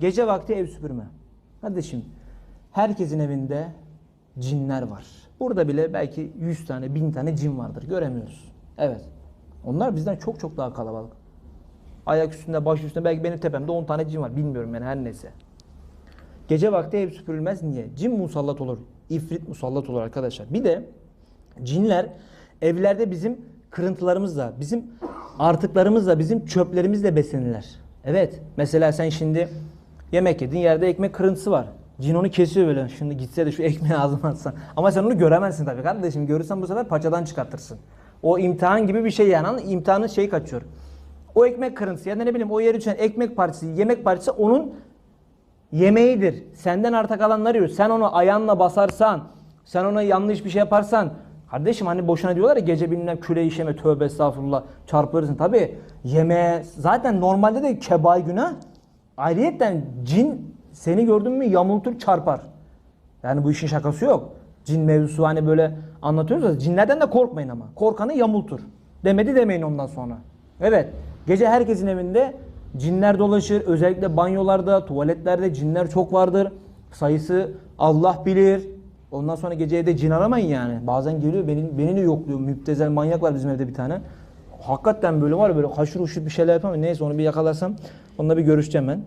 Gece vakti ev süpürme. Kardeşim herkesin evinde cinler var. Burada bile belki 100 tane 1000 tane cin vardır. Göremiyoruz. Evet. Onlar bizden çok çok daha kalabalık. Ayak üstünde baş üstünde belki benim tepemde 10 tane cin var. Bilmiyorum yani her neyse. Gece vakti ev süpürülmez. Niye? Cin musallat olur. İfrit musallat olur arkadaşlar. Bir de cinler evlerde bizim kırıntılarımızla, bizim artıklarımızla, bizim çöplerimizle beslenirler. Evet. Mesela sen şimdi yemek yedin yerde ekmek kırıntısı var. Cin onu kesiyor böyle. Şimdi gitse de şu ekmeği ağzıma atsan. Ama sen onu göremezsin tabii kardeşim. Görürsen bu sefer paçadan çıkartırsın. O imtihan gibi bir şey yani. İmtihanın şeyi kaçıyor. O ekmek kırıntısı ya da ne bileyim o yere düşen ekmek parçası, yemek parçası onun yemeğidir. Senden arta kalanları yiyor. Sen onu ayağınla basarsan, sen ona yanlış bir şey yaparsan, kardeşim hani boşuna diyorlar ya gece bilmem küre işeme tövbe estağfurullah çarpılırsın. Tabi yemeğe zaten normalde de kebay günah. Ayrıyetten cin seni gördün mü yamultur çarpar. Yani bu işin şakası yok. Cin mevzusu hani böyle anlatıyoruz ya cinlerden de korkmayın ama. Korkanı yamultur. Demedi demeyin ondan sonra. Evet. Gece herkesin evinde cinler dolaşır. Özellikle banyolarda, tuvaletlerde cinler çok vardır. Sayısı Allah bilir. Ondan sonra gece evde cin aramayın yani. Bazen geliyor beni, beni de yokluyor. Müptezel manyak var bizim evde bir tane. Hakikaten böyle var böyle haşır uşur bir şeyler yapamıyor. Neyse onu bir yakalarsam onunla bir görüşeceğim ben.